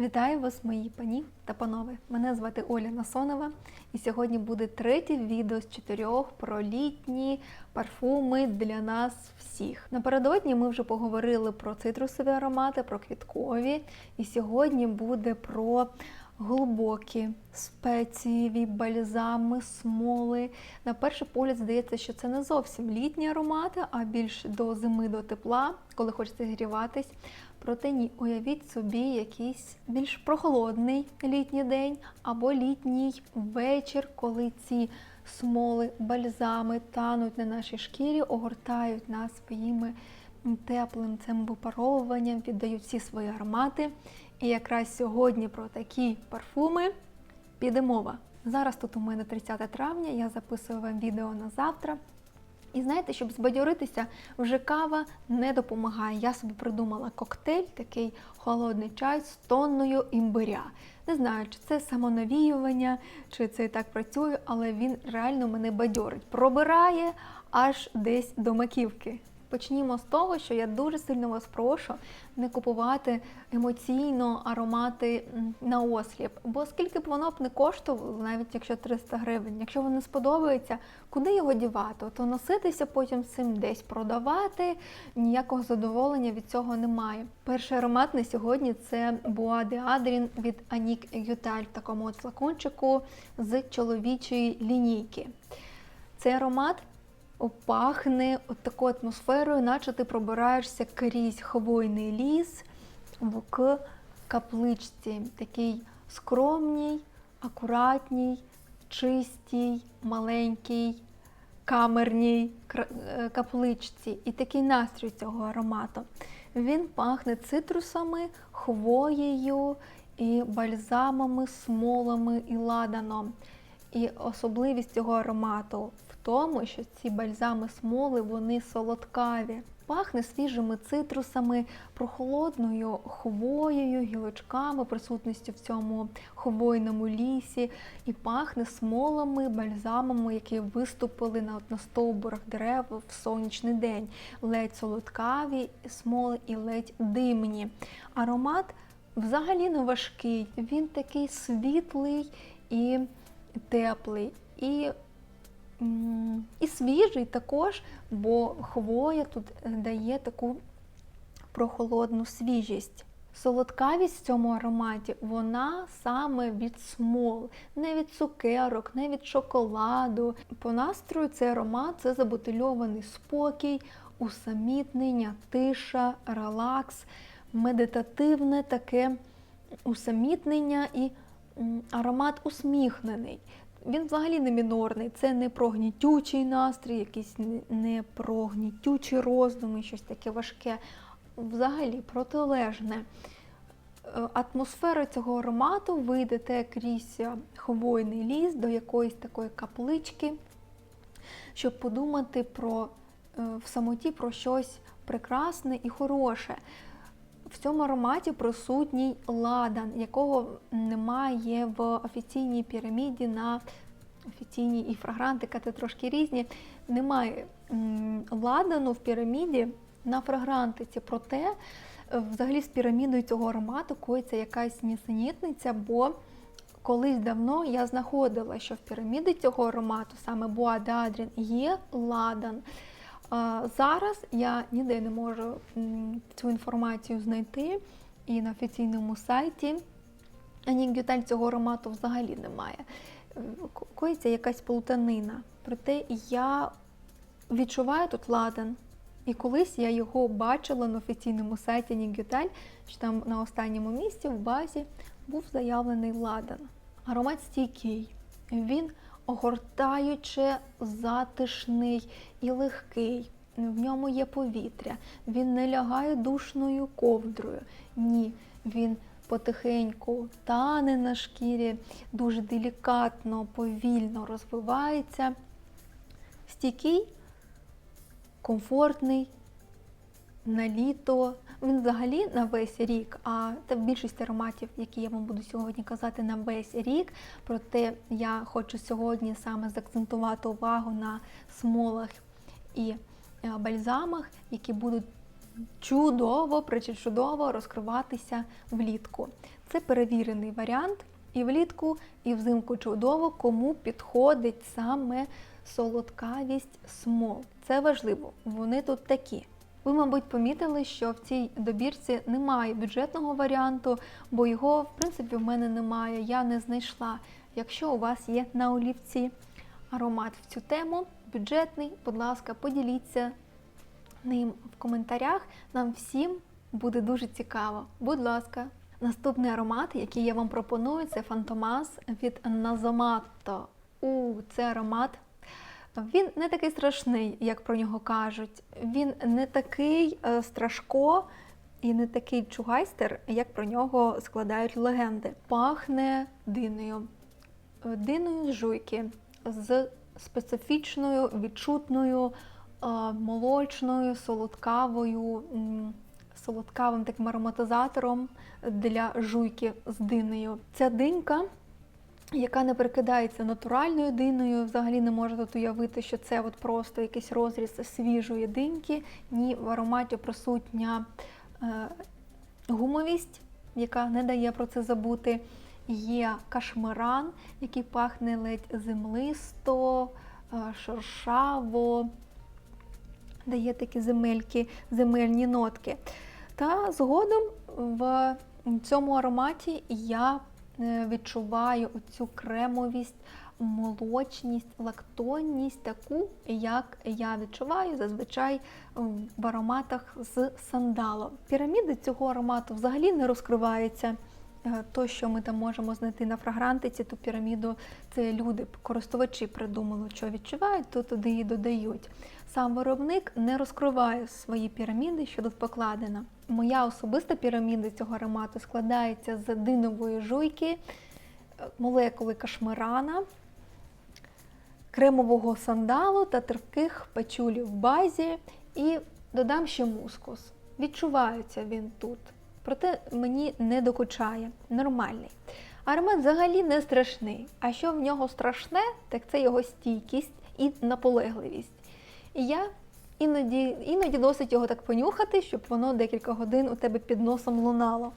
Вітаю вас, мої пані та панове. Мене звати Оля Насонова, і сьогодні буде третє відео з чотирьох про літні парфуми для нас всіх. Напередодні ми вже поговорили про цитрусові аромати, про квіткові, і сьогодні буде про глибокі спецієві бальзами, смоли. На перший погляд здається, що це не зовсім літні аромати, а більш до зими, до тепла, коли хочеться зігріватись. Проте ні, уявіть собі якийсь більш прохолодний літній день або літній вечір, коли ці смоли, бальзами тануть на нашій шкірі, огортають нас своїми теплим цим випаровуванням, віддають всі свої аромати. І якраз сьогодні про такі парфуми піде мова. Зараз тут у мене 30 травня, я записую вам відео на завтра. І знаєте, щоб збадьоритися, вже кава не допомагає. Я собі придумала коктейль, такий холодний чай з тонною імбиря. Не знаю, чи це самонавіювання, чи це і так працює, але він реально мене бадьорить. Пробирає аж десь до маківки. Почнімо з того, що я дуже сильно вас прошу не купувати емоційно аромати на осліп. Бо скільки б воно б не коштувало, навіть якщо 300 гривень, якщо воно не сподобається, куди його дівати? То носитися потім з цим десь продавати, ніякого задоволення від цього немає. Перший аромат на сьогодні це Bois de Adrien від Annick Guttal в такому от флакончику з чоловічої лінійки. Цей аромат пахне от такою атмосферою, наче ти пробираєшся крізь хвойний ліс в капличці. Такий скромній, акуратній, чистій, маленькій, камерній е, капличці. І такий настрій цього аромату. Він пахне цитрусами, хвоєю і бальзамами, смолами і ладаном. І особливість цього аромату в тому, що ці бальзами смоли вони солодкаві. Пахне свіжими цитрусами, прохолодною хвоєю, гілочками, присутністю в цьому хвойному лісі, і пахне смолами, бальзамами, які виступили на, стовбурах дерев в сонячний день. Ледь солодкаві смоли і ледь димні. Аромат взагалі не важкий, він такий світлий і теплий. І і свіжий також, бо хвоя тут дає таку прохолодну свіжість. Солодкавість в цьому ароматі вона саме від смол, не від цукерок, не від шоколаду. По настрою цей аромат це забутильований спокій, усамітнення, тиша, релакс, медитативне таке усамітнення і аромат усміхнений. Він взагалі не мінорний, це не про гнітючий настрій, якийсь не- про гнітючі роздуми, щось таке важке. Взагалі протилежне. Е, Атмосфера цього аромату ви йдете крізь хвойний ліс до якоїсь такої каплички, щоб подумати про е, в самоті про щось прекрасне і хороше. В цьому ароматі присутній ладан, якого немає в офіційній піраміді на офіційній і фрагрантика це трошки різні. Немає ладану в піраміді на фрагрантиці. Проте, е, взагалі, з пірамідою цього аромату коїться якась нісенітниця, бо колись давно я знаходила, що в піраміді цього аромату, саме d'Adrien, є ладан. Зараз я ніде не можу цю інформацію знайти, і на офіційному сайті Анік цього аромату взагалі немає. Е, Коїться якась плутанина. Проте я відчуваю тут ладан. І колись я його бачила на офіційному сайті Нігюталь, що там на останньому місці в базі був заявлений ладан. Аромат стійкий. Він огортаюче затишний і легкий. В ньому є повітря. Він не лягає душною ковдрою. Ні, він потихеньку тане на шкірі, дуже делікатно, повільно розвивається. Стійкий, комфортний, на літо. Він взагалі на весь рік, а це більшість ароматів, які я вам буду сьогодні казати, на весь рік. Проте я хочу сьогодні саме заакцентувати увагу на смолах і е, бальзамах, які будуть чудово, причудово розкриватися влітку. Це перевірений варіант і влітку, і взимку чудово, кому підходить саме солодкавість смол. Це важливо, вони тут такі. Ви, мабуть, помітили, що в цій добірці немає бюджетного варіанту, бо його, в принципі, в мене немає. Я не знайшла. Якщо у вас є на олівці аромат в цю тему, бюджетний, будь ласка, поділіться ним в коментарях. Нам всім буде дуже цікаво. Будь ласка. Наступний аромат, який я вам пропоную, це Фантомас від Назоматто. У це аромат. Він не такий страшний, як про нього кажуть. Він не такий е, страшко і не такий чугайстер, як про нього складають легенди. Пахне диною, Е, диною з жуйки, з специфічною, відчутною, е, молочною, солодкавою, солодкавим таким ароматизатором для жуйки з диною. Ця динька яка не прикидається натуральною диною, взагалі не може тут уявити, що це от просто якийсь розріз свіжої диньки, ні в ароматі присутня е, гумовість, яка не дає про це забути. Є кашмиран, який пахне ледь землисто, е, шершаво, дає такі земельки, земельні нотки. Та згодом в цьому ароматі я відчуваю оцю кремовість, молочність, лактонність, таку, як я відчуваю зазвичай в ароматах з сандалом. Піраміди цього аромату взагалі не розкриваються. Е, То, що ми там можемо знайти на фрагрантиці, ту піраміду, це люди, користувачі придумали, що відчувають, то туди і додають. Сам виробник не розкриває свої піраміди, що тут покладено. Моя особиста піраміда цього аромату складається з динової жуйки, е, молекули кашмирана, кремового сандалу та терпких пачулів в базі. І додам ще мускус. Відчувається він тут. Проте мені не докучає, нормальний. Аромат взагалі не страшний. А що в нього страшне, так це його стійкість і наполегливість. І я іноді, іноді досить його так понюхати, щоб воно декілька годин у тебе під носом лунало.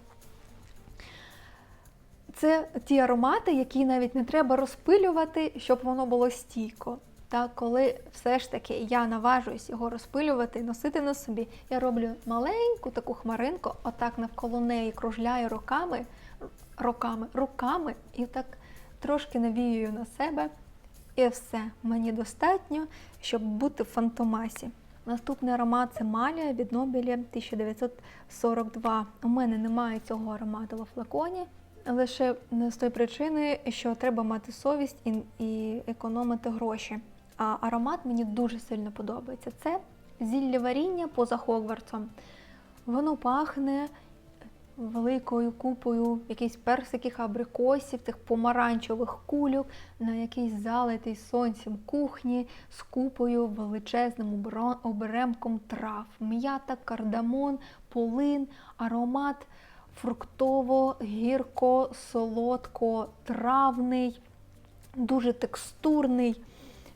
Це ті аромати, які навіть не треба розпилювати, щоб воно було стійко. Та коли все ж таки я наважуюсь його розпилювати і носити на собі, я роблю маленьку таку хмаринку, отак навколо неї кружляю руками, руками, руками і так трошки навіюю на себе. І все, мені достатньо, щоб бути в фантомасі. Наступний аромат це Малія від Нобеля 1942. У мене немає цього аромату во флаконі, лише з тої причини, що треба мати совість і, і економити гроші. А аромат мені дуже сильно подобається. Це зілля варіння поза Хогвартсом. Воно пахне великою купою якихось персиків, абрикосів, тих помаранчевих кульок на якийсь залитий сонцем кухні з купою величезним оберемком трав. М'ята, кардамон, полин, аромат фруктово, гірко, солодко, травний, дуже текстурний.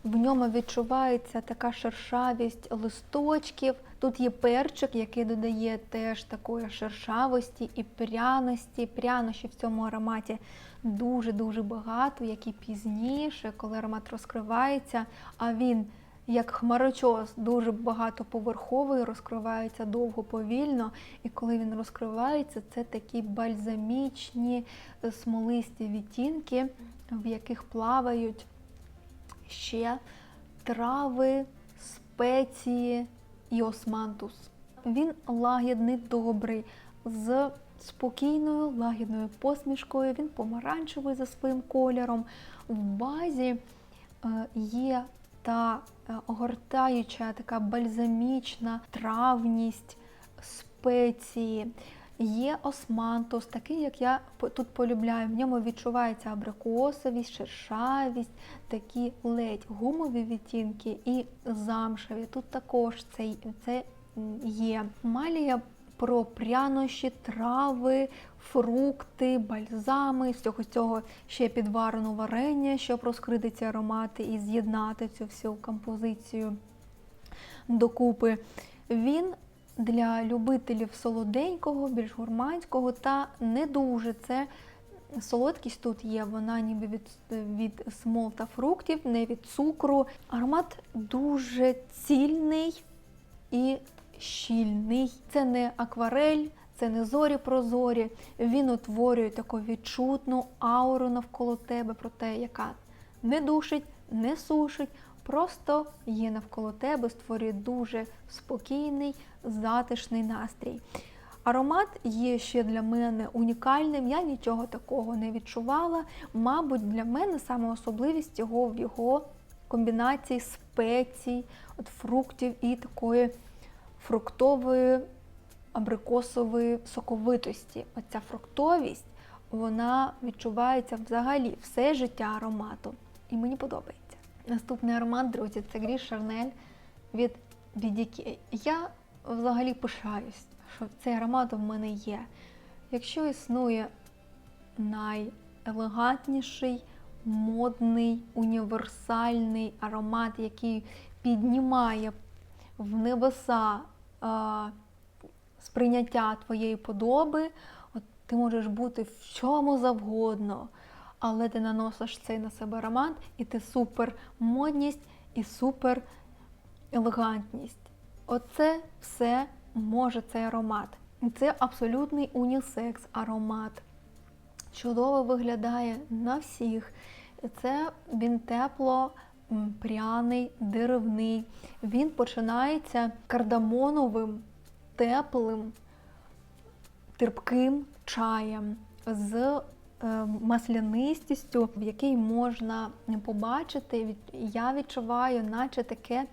В ньому відчувається така шершавість листочків. Тут є перчик, який додає теж такої шершавості і пряності. Прянощів в цьому ароматі дуже-дуже багато, як і пізніше, коли аромат розкривається, а він, як хмарочос, дуже багатоповерховий, розкривається довго повільно. І коли він розкривається, це такі бальзамічні е, смолисті відтінки, в яких плавають ще трави, спеції і османтус. Він лагідний, добрий, з спокійною, лагідною посмішкою. Він помаранчевий за своїм кольором. В базі е, є та е, огортаюча така бальзамічна травність, спеції. Є османтус, такий, як я тут полюбляю. В ньому відчувається абрикосовість, шершавість, такі ледь гумові відтінки і замшеві. Тут також це, це є. Малія про прянощі, трави, фрукти, бальзами, з цього з цього ще підварене варення, щоб розкрити ці аромати і з'єднати цю всю композицію докупи. Він для любителів солоденького, більш гурманського та не дуже. Це солодкість тут є, вона ніби від, від смол та фруктів, не від цукру. Аромат дуже цільний і щільний. Це не акварель, це не зорі прозорі. Він утворює таку відчутну ауру навколо тебе, про те, яка не душить, не сушить, просто є навколо тебе, створює дуже спокійний, затишний настрій. Аромат є ще для мене унікальним, я нічого такого не відчувала. Мабуть, для мене саме особливість його в його комбінації спецій, от фруктів і такої фруктової абрикосової соковитості. Оця фруктовість вона відчувається взагалі все життя аромату. І мені подобається. Наступний аромат, друзі, це Гріш Шарнель від BDK. Я взагалі пишаюсь, що цей аромат в мене є. Якщо існує найелегантніший, модний, універсальний аромат, який піднімає в небеса а, сприйняття твоєї подоби, от ти можеш бути в чому завгодно, але ти наносиш цей на себе аромат, і ти супер модність і супер елегантність. Оце все може цей аромат. Це абсолютний унісекс аромат. Чудово виглядає на всіх. Це він тепло, пряний, деревний. Він починається кардамоновим, теплим, терпким чаєм з маслянистістю, в якій можна побачити, я відчуваю, наче таке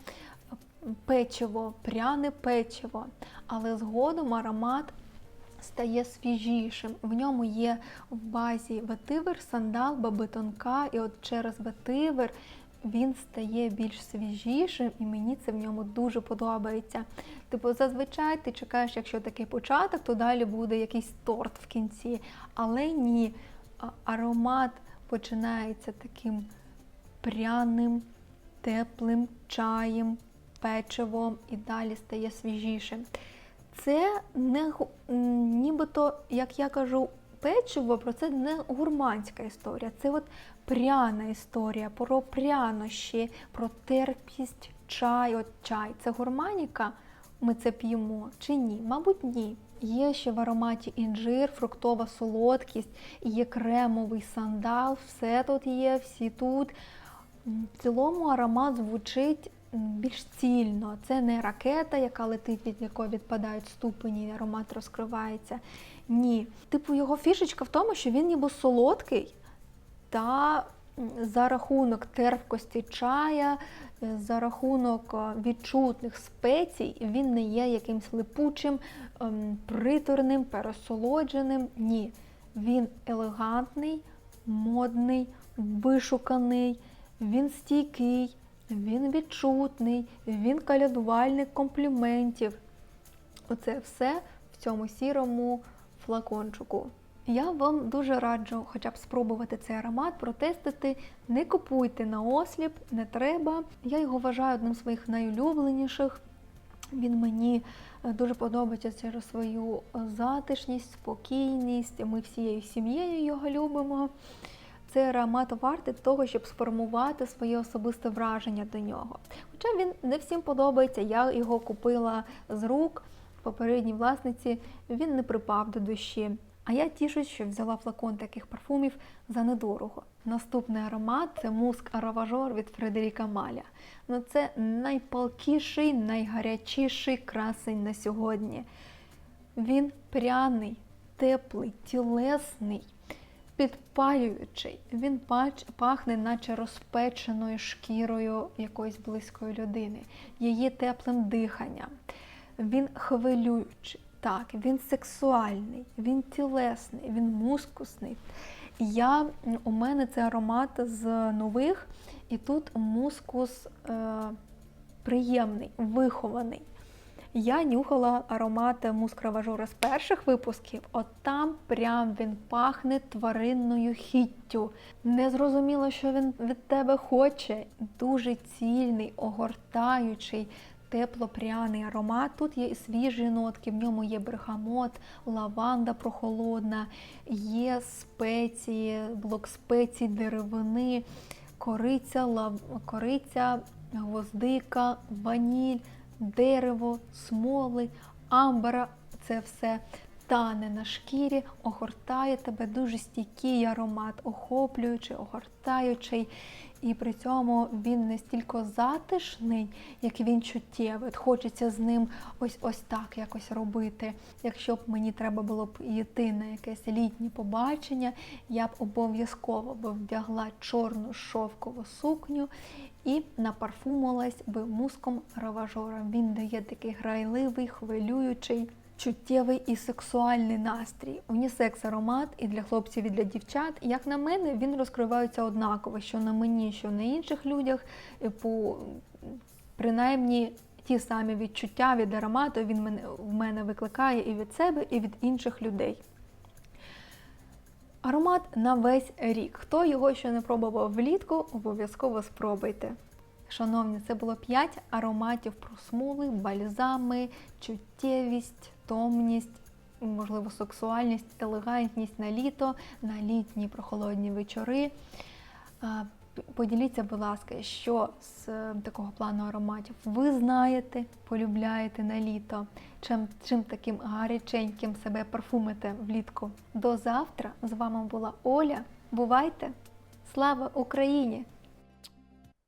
печиво, пряне печиво, але згодом аромат стає свіжішим. В ньому є в базі ветивер, сандал, бабитонка, і от через ветивер він стає більш свіжішим, і мені це в ньому дуже подобається. Типу, зазвичай ти чекаєш, якщо такий початок, то далі буде якийсь торт в кінці. Але ні, аромат починається таким пряним, теплим чаєм, печивом і далі стає свіжішим. Це не нібито, як я кажу, печиво, про це не гурманська історія. Це от пряна історія про прянощі, про терпість, чай. От чай. Це гурманіка. Ми це п'ємо чи ні? Мабуть, ні. Є ще в ароматі інжир, фруктова солодкість, є кремовий сандал, все тут є, всі тут. В цілому аромат звучить більш цільно. Це не ракета, яка летить, від якої відпадають ступені, і аромат розкривається. Ні. Типу, його фішечка в тому, що він ніби солодкий, та за рахунок терпкості чая, е, за рахунок е, відчутних спецій, він не є якимсь липучим, ем, приторним, пересолодженим. Ні. Він елегантний, модний, вишуканий, він стійкий, він відчутний, він калядувальник компліментів. Оце все в цьому сірому флакончику. Я вам дуже раджу хоча б спробувати цей аромат, протестити. Не купуйте на осліп, не треба. Я його вважаю одним з своїх найулюбленіших. Він мені е, дуже подобається через свою е, затишність, спокійність. Ми всією сім'єю його любимо. Цей аромат вартий того, щоб сформувати своє особисте враження до нього. Хоча він не всім подобається, я його купила з рук попередній власниці, він не припав до душі. А я тішусь, що взяла флакон таких парфумів за недорого. Наступний аромат це муск Араважор від Фредеріка Маля. Ну це найпалкіший, найгарячіший красень на сьогодні. Він пряний, теплий, тілесний, підпалюючий. Він пахне, наче розпеченою шкірою якоїсь близької людини, її теплим диханням. Він хвилюючий, так, він сексуальний, він тілесний, він мускусний. Я, у мене це аромат з нових, і тут мускус е, приємний, вихований. Я нюхала аромат мускраважора з перших випусків, от там прям він пахне тваринною хіттю. Не зрозуміло, що він від тебе хоче. Дуже цільний, огортаючий, тепло-пряний аромат. Тут є і свіжі нотки, в ньому є бергамот, лаванда прохолодна, є спеції, блок спецій, деревини, кориця, лав... кориця, гвоздика, ваніль, дерево, смоли, амбара. Це все тане на шкірі, огортає тебе дуже стійкий аромат, охоплюючий, огортаючий. І при цьому він не стільки затишний, як він чуттєвий. От Хочеться з ним ось ось так якось робити. Якщо б мені треба було б йти на якесь літнє побачення, я б обов'язково би вдягла чорну шовкову сукню і напарфумувалась би муском раважора. Він дає такий грайливий, хвилюючий. Чуттєвий і сексуальний настрій. Унісекс аромат і для хлопців, і для дівчат. Як на мене, він розкривається однаково, що на мені, що на інших людях. По принаймні ті самі відчуття від аромату він мене, в мене викликає і від себе, і від інших людей. Аромат на весь рік. Хто його ще не пробував влітку, обов'язково спробуйте. Шановні, це було 5 ароматів про смоли, бальзами, чуттєвість, томність, можливо, сексуальність, елегантність на літо, на літні прохолодні вечори. Поділіться, будь ласка, що з е, такого плану ароматів ви знаєте, полюбляєте на літо, чим, чим таким гаряченьким себе парфумите влітку. До завтра з вами була Оля. Бувайте! Слава Україні!